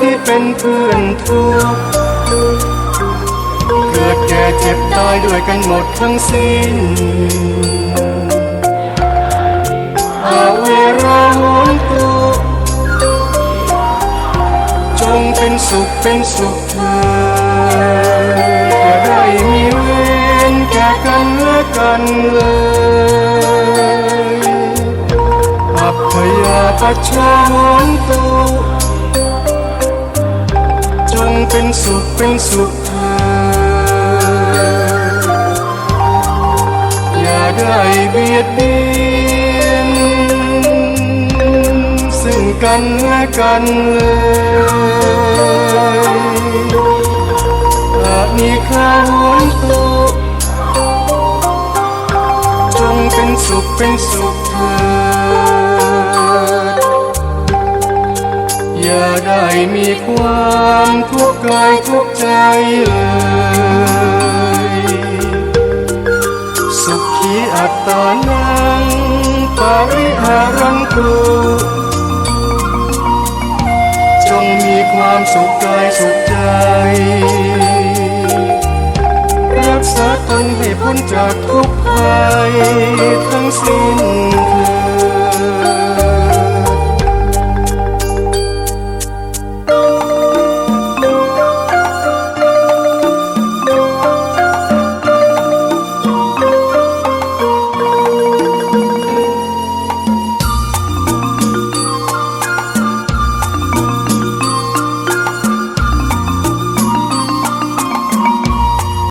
ที่เป็นเพื่อนทุกเกิดแก่เจ็บตายด้วยกันหมดทั้งสิ้นอาเวราโหนตุจงเป็นสุขเป็นสุขเถิดอย่าได้มีเวรแก่กันและกันเลยอัพยาปัจชาโหนตุ จงเป็นสุขเป็นสุขเถิดอย่าได้เบียดเบียน ซึ่งกันและกันเลยอาจมีข้าวนตุจงเป็นสุขเป็นสุขเถิด อย่าได้มีความทุกข์กายทุกใจเลยสุขีอัตตานังปริหารังตุจงมีความสุขกายสุขใจ รักษาตนให้พ้นจากทุกภัยทั้งสิ้น